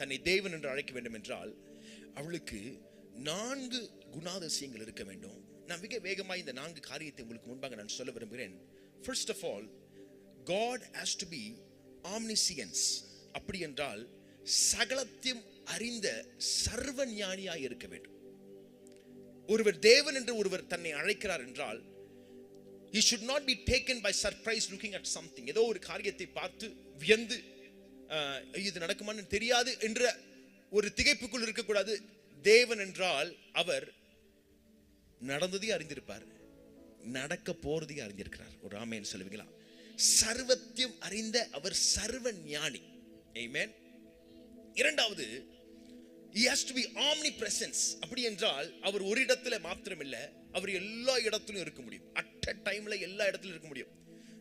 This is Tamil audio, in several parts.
தன்னை தேவன் என்று அழைக்க வேண்டும் என்றால் அவளுக்கு நான்கு குணாதிசயங்கள் இருக்க வேண்டும். நான் மிக வேகமாக இந்த நான்கு காரியத்தை உங்களுக்கு முன்பாக நான் சொல்ல விரும்புகிறேன். First of all God has to be omniscience அப்படி என்றால் சகலத்தையும் அறிந்த சர்வ ஞானியாக இருக்க வேண்டும். ஒருவர் தேவன் என்று ஒருவர் தன்னை அழைக்கிறார் என்றால் he should not be taken by surprise looking at something ஏதோ ஒரு காரியத்தை பார்த்து வியந்து இது நடக்குமான்னு தெரியாது என்ற ஒரு திகைப்புக்குள் இருக்கக்கூடாது. தேவன் என்றால் அவர் நடந்ததையும் அறிந்திருப்பார். நடக்க போறதையும் அறிந்திருக்கிறார். ஒரு ஆமேன்னு சொல்லுவீங்களா? சர்வத்தையும் அறிந்த அவர் சர்வ ஞானி ஏமேன் இரண்டாவது he has to omnipresence அப்படி என்றால் அவர் ஒரு இடத்துல மாத்திரம் இல்லை அவர் எல்லா இடத்திலும் இருக்க முடியும். அட் அ டைம்ல எல்லா இடத்துலையும் இருக்க முடியும்.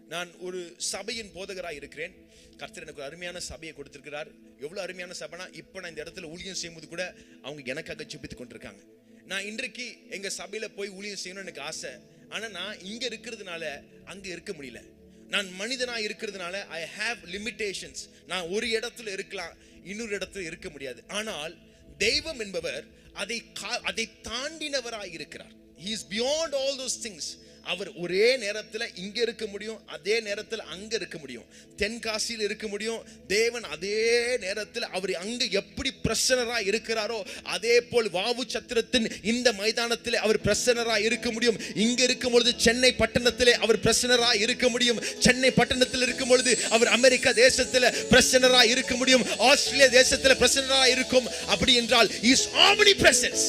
நான் ஒரு சபையின் போதகராக இருக்கிறேன். கர்த்தர் எனக்கு ஒரு அருமையான சபையை கொடுத்துருக்கிறார். எவ்வளோ அருமையான சபைனா இப்போ நான் இந்த இடத்துல ஊழியம் செய்யும்போது கூட அவங்க எனக்காக ஜெபித்து கொண்டிருக்காங்க. நான் இன்றைக்கு எங்க சபையில போய் ஊழியம் செய்யணும்னு எனக்கு ஆசை. ஆனா நான் இங்கே இருக்கிறதுனால அங்கே இருக்க முடியல. நான் மனிதனா இருக்கிறதுனால ஐ ஹேவ் லிமிட்டேஷன்ஸ் நான் ஒரு இடத்துல இருக்கலாம் இன்னொரு இடத்துல இருக்க முடியாது. ஆனால் தெய்வம் என்பவர் அதை கா- அதை தாண்டினவராக இருக்கிறார். He is beyond all those things அவர் ஒரே நேரத்தில் இங்க இருக்க முடியும் அதே நேரத்தில் அங்க இருக்க முடியும். தென்காசியில் இருக்க முடியும் தேவன் அதே நேரத்தில் அவர் அங்கு எப்படி பிரசனரா இருக்கிறாரோ அதே போல் வாவு சத்திரத்தின் இந்த மைதானத்தில் அவர் பிரசனராக இருக்க முடியும். இங்க இருக்கும் பொழுது சென்னை பட்டணத்திலே அவர் பிரசனராக இருக்க முடியும். சென்னை பட்டணத்தில் இருக்கும் பொழுது அவர் அமெரிக்கா தேசத்துல பிரசனராக இருக்க முடியும். ஆஸ்திரேலியா தேசத்துல பிரசனராக இருக்கும். அப்படி என்றால் இஸ் ஆமனி பிரசன்ஸ்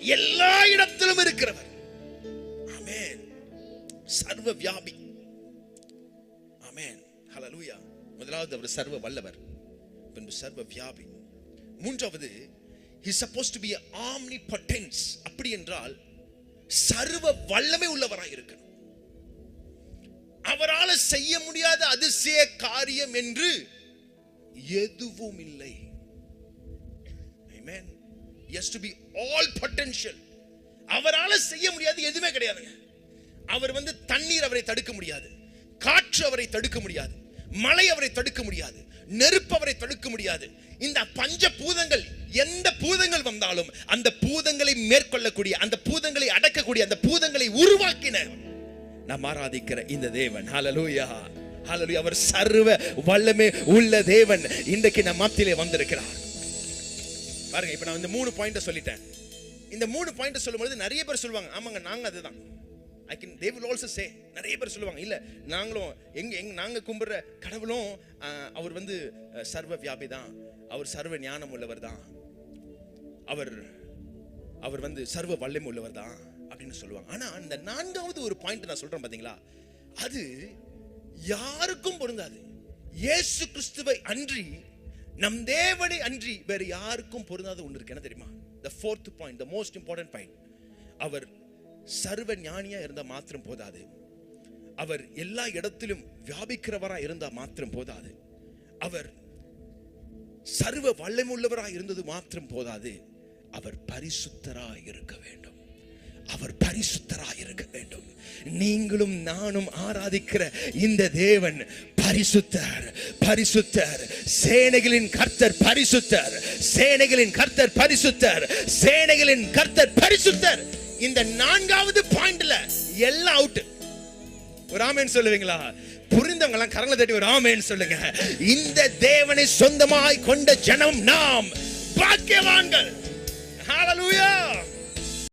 எல்லா இடத்திலும் இருக்கிறவர். சர்வ வியாபி ஆமென். ஹalleluya. முதலாவது அவர் சர்வ வல்லவர் பின்பு சர்வ வியாபி மூன்றாவது he suppose to be omni omnipotence. அப்படி என்றால் சர்வ வல்லமை உள்ளவராக இருக்கணும். அவரால செய்ய முடியாத அதிசய காரியம் என்று எதுவும் இல்லை. Amen. He has to அவரால செய்ய முடியாது எதுவுமே கிடையாதுங்க. அவர் வந்து தண்ணீர் அவரை தடுக்க முடியாது. காற்று அவரை தடுக்க முடியாது. மழை அவரை தடுக்க முடியாது. நெருப்பு அவரை தடுக்க முடியாது. இந்த பஞ்ச பூதங்கள் எந்த பூதங்கள் வந்தாலும் அந்த பூதங்களை மேற்கொள்ளக்கூடிய அந்த பூதங்களை அடக்கக்கூடிய அந்த பூதங்களை உருவாக்கின நாம் ஆராதிக்கிற இந்த தேவன். ஹலலூயா ஹலலூயா அவர் சர்வ வல்லமே உள்ள தேவன். இன்றைக்கு நம் மத்தியிலே வந்திருக்கிறார். பாருங்க இப்ப நான் இந்த மூணு பாயிண்ட சொல்லிட்டேன். இந்த மூணு பாயிண்ட் சொல்லும்போது நிறைய பேர் சொல்லுவாங்க ஆமாங்க நாங்க அதுதான். I can they will also say நிறைய பேர் சொல்லுவாங்க இல்லை நாங்களும் எங்க எங் நாங்கள் கும்பிட்ற கடவுளும் அவர் வந்து சர்வ வியாபி தான் அவர் சர்வ ஞானம் உள்ளவர் தான் அவர் அவர் வந்து சர்வ வல்லமை உள்ளவர் தான் அப்படின்னு சொல்லுவாங்க. ஆனால் அந்த நான்காவது ஒரு பாயிண்ட் நான் சொல்கிறேன் பார்த்தீங்களா அது யாருக்கும் பொருந்தாது. இயேசு கிறிஸ்துவை அன்றி நம் தேவனை அன்றி வேறு யாருக்கும் பொருந்தாத ஒன்று இருக்கு. என்ன தெரியுமா? The fourth point the most important point அவர் சர்வ ஞானியா இருந்தா மாத்திரம் போதாது. அவர் எல்லா இடத்திலும் வியாபிக்கிறவரா இருந்தா மாத்திரம் போதாது. அவர் சர்வ வல்லமுள்ளவராக இருந்தது மாத்திரம் போதாது. அவர் பரிசுத்தராக இருக்க வேண்டும். அவர் பரிசுத்தராக இருக்க வேண்டும். நீங்களும் நானும் ஆராதிக்கிற இந்த தேவன் பரிசுத்தர் பரிசுத்தர். சேனைகளின் கர்த்தர் பரிசுத்தர். சேனைகளின் கர்த்தர் பரிசுத்தர். சேனைகளின் கர்த்தர் பரிசுத்தர். இந்த நான்காவது பாயிண்ட்ல எல்லாம் அவுட் ஒரு ஆமேன் சொல்லுவீங்களா? புரிந்தவங்க எல்லாம் கரங்களை தட்டி ஒரு ஆமேன் சொல்லுங்க. இந்த தேவனை சொந்தமாய் கொண்ட ஜனம் நாம் பாக்கியவான்கள். ஹalleluya